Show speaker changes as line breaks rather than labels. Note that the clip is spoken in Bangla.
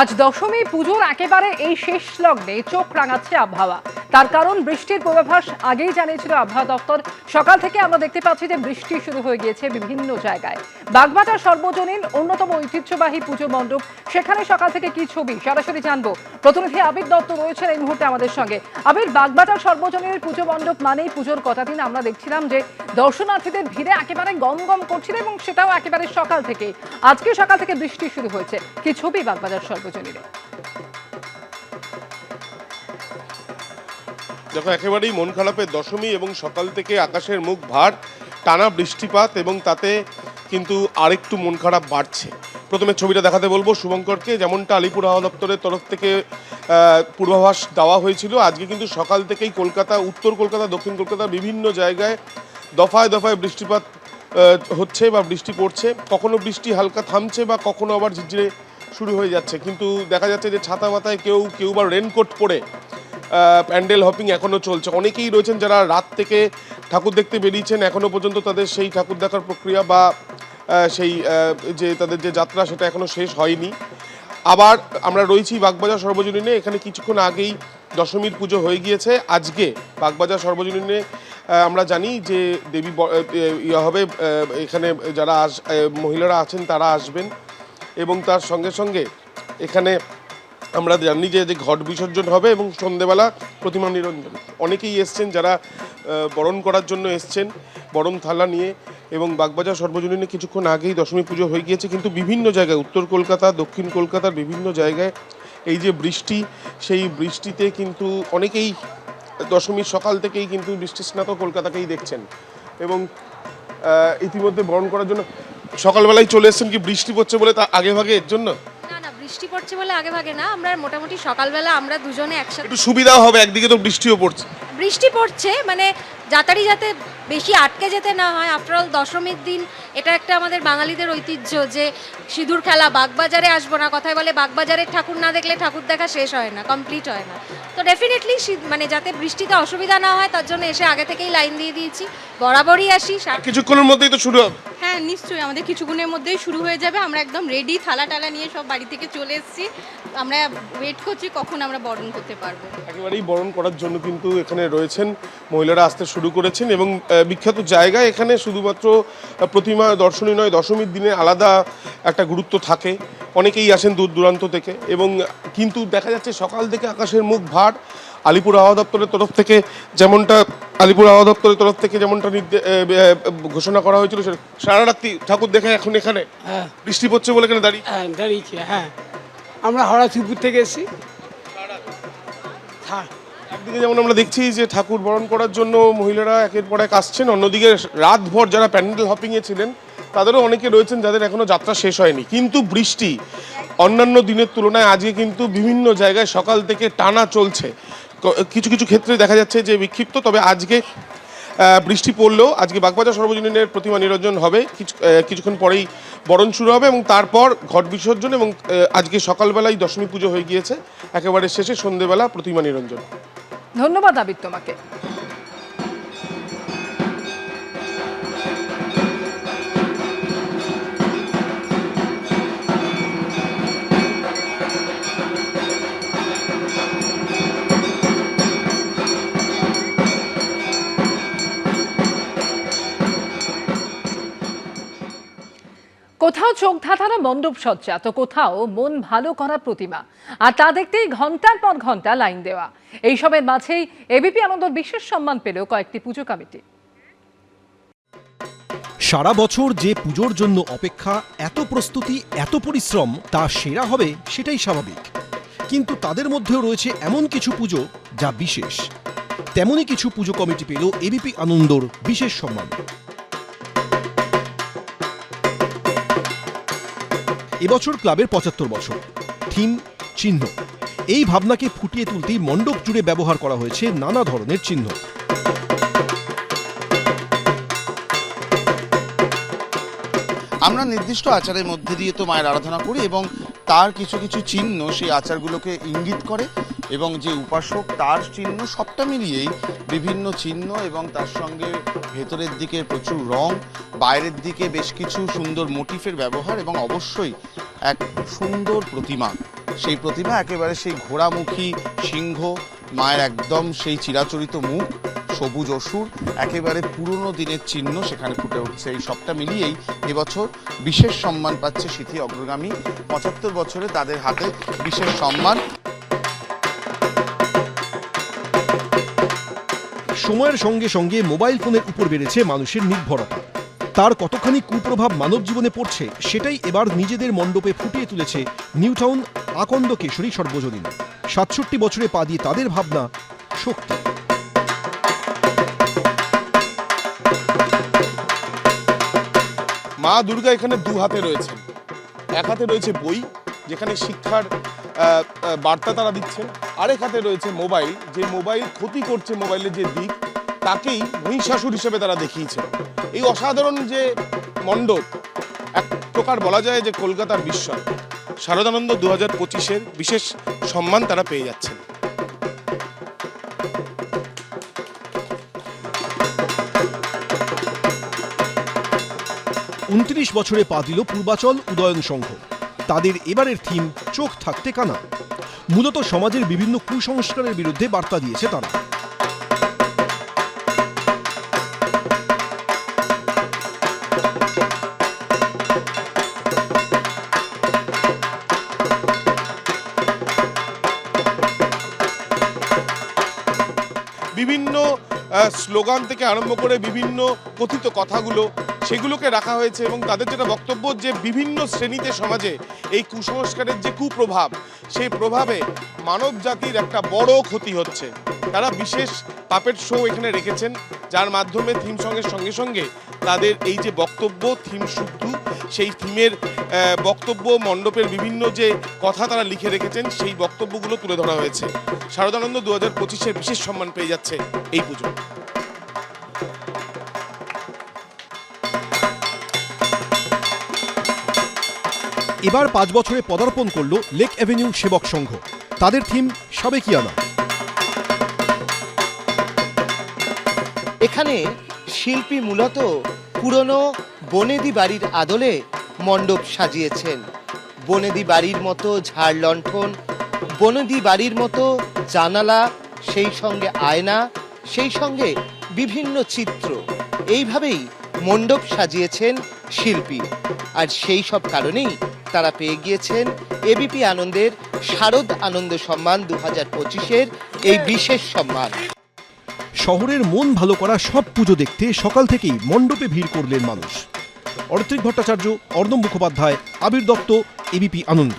আজ দশমী পুজোর একেবারে এই শেষ লগ্নে চোখ রাঙাচ্ছে আবহাওয়া। তার কারণ বৃষ্টির পূর্বাভাস আগেই জানিয়েছিল আবহাওয়া দপ্তর। সকাল থেকে আমরা দেখতে পাচ্ছি যে বৃষ্টি শুরু হয়ে গিয়েছে বিভিন্ন জায়গায়। বাগবাজার সর্বজনীন অন্যতম ঐতিহ্যবাহী পুজো মণ্ডপ। সেখানে সকাল থেকে কি ছবি? সরাসরি জানব। প্রতিনিধি আবির দত্ত রয়েছেন এই মুহূর্তে আমাদের সঙ্গে। আবির বাগবাজার সর্বজনীন পুজো মণ্ডপ মানেই পুজোর কটা দিন। আমরা দেখছিলাম যে দর্শনার্থীদের ভিড়ে একেবারে গম গম করছিল এবং সেটাও একেবারে সকাল থেকে। আজকে সকাল থেকে বৃষ্টি শুরু হয়েছে। কি ছবি বাগবাজার সর্বজনীনে
দেখো, একেবারেই মন খারাপের দশমী এবং সকাল থেকে আকাশের মুখ ভার, টানা বৃষ্টিপাত এবং তাতে কিন্তু আরেকটু মন খারাপ বাড়ছে। প্রথমে ছবিটা দেখাতে বলব শুভঙ্করকে, যেমনটা আলিপুর আবহাওয়া দপ্তরের তরফ থেকে পূর্বাভাস দেওয়া হয়েছিল। আজকে কিন্তু সকাল থেকেই কলকাতা, উত্তর কলকাতা, দক্ষিণ কলকাতার বিভিন্ন জায়গায় দফায় দফায় বৃষ্টিপাত হচ্ছে বা বৃষ্টি পড়ছে। কখনো বৃষ্টি হালকা থামছে বা কখনো আবার ঝিরঝিরে শুরু হয়ে যাচ্ছে। কিন্তু দেখা যাচ্ছে যে ছাতা মাথায় কেউ কেউ বা রেনকোট পরে প্যান্ডেল হপিং এখনও চলছে। অনেকেই রয়েছেন যারা রাত থেকে ঠাকুর দেখতে বেরিয়েছেন এখনও পর্যন্ত তাদের সেই ঠাকুর দেখার প্রক্রিয়া বা সেই যে তাদের যে যাত্রা সেটা এখনও শেষ হয়নি। আবার আমরা রয়েছি বাগবাজার সর্বজনীনে, এখানে কিছুক্ষণ আগেই দশমীর পুজো হয়ে গিয়েছে। আজকে বাগবাজার সর্বজনীনে আমরা জানি যে দেবী ইয়ে হবে এখানে যারা আস মহিলারা আছেন তারা আসবেন। এবং তার সঙ্গে সঙ্গে এখানে আমরা জানি যে ঘট বিসর্জন হবে এবং সন্ধেবেলা প্রতিমা নিরঞ্জন। অনেকেই এসছেন যারা বরণ করার জন্য এসছেন, বরণ থালা নিয়ে এবং বাগবাজার সর্বজনীনে কিছুক্ষণ আগেই দশমী পুজো হয়ে গিয়েছে, কিন্তু বিভিন্ন জায়গায়, উত্তর কলকাতা, দক্ষিণ কলকাতার বিভিন্ন জায়গায় এই যে বৃষ্টি, সেই বৃষ্টিতে কিন্তু অনেকেই দশমীর সকাল থেকেই কিন্তু বৃষ্টি স্নাত কলকাতাকেই দেখছেন এবং ইতিমধ্যে বরণ করার জন্য সকালবেলায় চলে এসছেন কি বৃষ্টি পড়ছে বলে তা আগে ভাগে এর জন্য?
বৃষ্টি পড়ছে বলে আগে ভাগে না আমরা মোটামুটি সকালবেলা আমরা দুজনে একসাথে
একটু সুবিধা হবে একদিকে তো বৃষ্টিও পড়ছে।
বৃষ্টি পড়ছে মানে যাতারি যাতে বেশি আটকে যেতে না হয়। আফটারঅল দশমীর দিন এটা একটা আমাদের বাঙালিদের ঐতিহ্য যে সিঁদুর খেলা বাগবাজারে আসব না কথায় বলে বাগবাজারের ঠাকুর না দেখলে ঠাকুর দেখা শেষ হয় না কমপ্লিট হয় না। তো ডেফিনেটলি মানে যাতে বৃষ্টিতে অসুবিধা না হয় তার জন্য এসে আগে থেকেই লাইন দিয়ে দিয়েছি বরাবরই আসি
কিছুক্ষণের মধ্যেই তো শুরু হবে।
হ্যাঁ নিশ্চয়ই আমাদের কিছুক্ষণের মধ্যেই শুরু হয়ে যাবে। আমরা একদম রেডি থালা টালা নিয়ে সব বাড়ি থেকে চলে এসেছি। আমরা ওয়েট করছি কখন আমরা বরণ করতে পারব।
একেবারেই বরণ করার জন্য কিন্তু এখানে রয়েছেন মহিলারা আসতে শুরু করেছেন এবং বিখ্যাত জায়গায় এখানে শুধুমাত্র প্রতিমা দর্শনী নয়, দশমীর দিনে আলাদা একটা গুরুত্ব থাকে। অনেকেই আসেন দূর দূরান্ত থেকে এবং কিন্তু দেখা যাচ্ছে সকাল থেকে আকাশের মুখ ভার। আলিপুর আবহাওয়া দপ্তরের তরফ থেকে যেমনটা আলিপুর আবহাওয়া দপ্তরের তরফ থেকে যেমনটা ঘোষণা করা হয়েছিল সারা রাত্রি ঠাকুর দেখে এখন এখানে
হ্যাঁ।
বৃষ্টি পড়ছে বলে এখানে দাঁড়িয়ে?
হ্যাঁ দাঁড়িয়েছি হ্যাঁ। আমরা হাওড়াথিপুর থেকে এসেছি। হ্যাঁ।
একদিকে যেমন আমরা দেখছি যে ঠাকুর বরণ করার জন্য মহিলারা একের পর এক আসছেন অন্যদিকে রাতভর যারা প্যান্ডেল হপিংয়ে ছিলেন তাদেরও অনেকে রয়েছেন যাদের এখনও যাত্রা শেষ হয়নি। কিন্তু বৃষ্টি অন্যান্য দিনের তুলনায় আজকে কিন্তু বিভিন্ন জায়গায় সকাল থেকে টানা চলছে। কিছু কিছু ক্ষেত্রে দেখা যাচ্ছে যে বিক্ষিপ্ত, তবে আজকে বৃষ্টি পড়লেও আজকে বাগবাজার সর্বজনীনের প্রতিমা নিরঞ্জন হবে। কিছু কিছুক্ষণ পরেই বরণ শুরু হবে এবং তারপর ঘট বিসর্জন এবং আজকে সকালবেলায় দশমী পুজো হয়ে গিয়েছে। একেবারে শেষে সন্ধেবেলা প্রতিমা নিরঞ্জন।
ধন্যবাদ আবির তোমাকে। কোথাও চোখ ধাঁধানো মণ্ডপ সজ্জা, তো কোথাও মন ভালো করা প্রতিমা। আর তা দেখতেই ঘণ্টার পর ঘণ্টা লাইন দেওয়া। এইসবের মাঝেই এবিপি আনন্দর বিশেষ সম্মান পেল কয়েকটি পুজো কমিটি।
সারা বছর যে পুজোর জন্য অপেক্ষা, এত প্রস্তুতি, এত পরিশ্রম, তা সেরা হবে সেটাই স্বাভাবিক। কিন্তু তাদের মধ্যেও রয়েছে এমন কিছু পুজো যা বিশেষ। তেমনই কিছু পুজো কমিটি পেল এবিপি আনন্দর বিশেষ সম্মান। এবছর ক্লাবের পঁচাত্তর বছর। থিম চিহ্ন। এই ভাবনাকে ফুটিয়ে তুলতেই মণ্ডপ জুড়ে ব্যবহার করা হয়েছে নানা ধরনের চিহ্ন।
আমরা নির্দিষ্ট আচারের মধ্যে দিয়ে তো মায়ের আরাধনা করি এবং তার কিছু কিছু চিহ্ন সেই আচারগুলোকে ইঙ্গিত করে। এবং যে উপাসক তার চিহ্ন সবটা মিলিয়েই বিভিন্ন চিহ্ন এবং তার সঙ্গে ভেতরের দিকে প্রচুর রং, বাইরের দিকে বেশ কিছু সুন্দর মোটিফের ব্যবহার এবং অবশ্যই এক সুন্দর প্রতিমা। সেই প্রতিমা একেবারে সেই ঘোড়ামুখী সিংহ, মায়ের একদম সেই চিরাচরিত মুখ, সবুজ অসুর, একেবারে পুরনো দিনের চিহ্ন সেখানে ফুটে উঠছে। এই সবটা মিলিয়েই এবছর বিশেষ সম্মান পাচ্ছে সিথি অগ্রগামী। পঁচাত্তর বছরে তাদের হাতে বিশেষ সম্মান।
সময়ের সঙ্গে সঙ্গে মোবাইল ফোনের উপর বেড়েছে মানুষের নির্ভরতা। তার কতখানি কুপ্রভাব মানব জীবনে পড়ছে, সেটাই এবার নিজেদের মণ্ডপে ফুটিয়ে তুলেছে নিউটাউন আকন্দ কেশরী সর্বজনীন। সাতষট্টি বছরে পা দিয়ে তাদের ভাবনা শক্তি।
মা দুর্গা এখানে দু হাতে রয়েছেন। এক হাতে রয়েছে বই, যেখানে শিক্ষার বার্তা তারা দিচ্ছেন আরেক হাতে রয়েছে মোবাইল, যে মোবাইল ক্ষতি করছে মোবাইলের যে দিক, তাকেই মহিষাসুর হিসেবে তারা দেখিয়েছে। এই অসাধারণ যে মণ্ডপ, এক প্রকার বলা যায় যে কলকাতার বিস্ময়। শারদানন্দ দু হাজার পঁচিশের বিশেষ সম্মান তারা পেয়ে যাচ্ছেন।
উনত্রিশ বছরে পা দিল পূর্বাচল উদয়ন সংঘ। তাদের এবারের থিম চোখ থাকতে কানা। মূলত সমাজের বিভিন্ন কুসংস্কারের বিরুদ্ধে বার্তা দিয়েছে তারা।
বিভিন্ন স্লোগান থেকে আরম্ভ করে বিভিন্ন কথিত কথাগুলো সেগুলোকে রাখা হয়েছে এবং তাদের যেটা বক্তব্য যে বিভিন্ন শ্রেণীতে সমাজে এই কুসংস্কারের যে কুপ্রভাব, সেই প্রভাবে মানব জাতির একটা বড় ক্ষতি হচ্ছে। তারা বিশেষ পাপেট শো এখানে রেখেছেন, যার মাধ্যমে থিম সঙ্গের সঙ্গে সঙ্গে তাদের এই যে বক্তব্য, থিম শুদ্ধ, সেই থিমের বক্তব্য মণ্ডপের বিভিন্ন যে কথা তারা লিখে রেখেছেন, সেই বক্তব্যগুলো তুলে ধরা হয়েছে। শারদানন্দ দু হাজার পঁচিশের বিশেষ সম্মান পেয়ে যাচ্ছে এই পুজো
এবার পাঁচ বছরে পদার্পণ করল লেক অ্যাভিনিউ সেবক সংঘ। তাদের থিম, সাবেকিয়ানা।
এখানে শিল্পী মূলত পুরনো বনেদি বাড়ির আদলে মণ্ডপ সাজিয়েছেন। বনেদি বাড়ির মতো ঝাড় লণ্ঠন, বনেদি বাড়ির মতো জানালা, সেই সঙ্গে আয়না, সেই সঙ্গে বিভিন্ন চিত্র। এইভাবেই মণ্ডপ সাজিয়েছেন শিল্পী। আর সেই সব কারণেই তারা পেয়ে গিয়েছেন। এবিপি আনন্দের শারদ আনন্দ সম্মান দু হাজার পঁচিশের এই বিশেষ সম্মান।
শহরের মন ভালো করা সব পুজো দেখতে সকাল থেকেই মণ্ডপে ভিড় করলেন মানুষ। অর্থিক ভট্টাচার্য, অর্ণব মুখোপাধ্যায়, আবির দত্ত এবিপি আনন্দ।